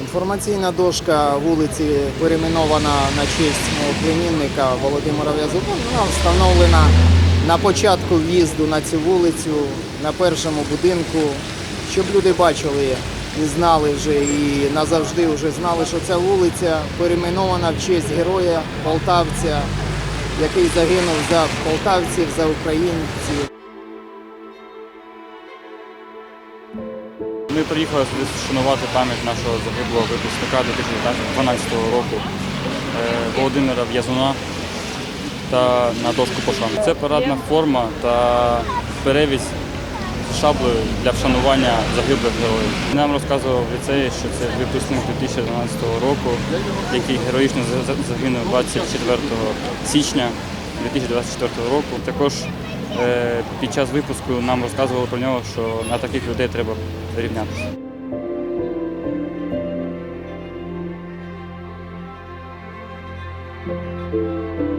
Інформаційна дошка вулиці перейменована на честь мого племінника Володимира В'язову. Вона встановлена на початку в'їзду на цю вулицю на першому будинку, щоб люди бачили і знали вже, і назавжди вже знали, що ця вулиця перейменована в честь героя полтавця, який загинув за полтавців, за українців. Ми приїхали сюди вшанувати пам'ять нашого загиблого випускника 2012 року е, Володимира В'язуна та на дошку пошани. Це парадна форма та перевізь з шаблею для вшанування загиблих героїв. Нам розказував ліцеї, що це випускник 2012 року, який героїчно за- за- загинув 24 січня 2024 року. Також е, під час випуску нам розказували про нього, що на таких людей треба рівнятися. Thank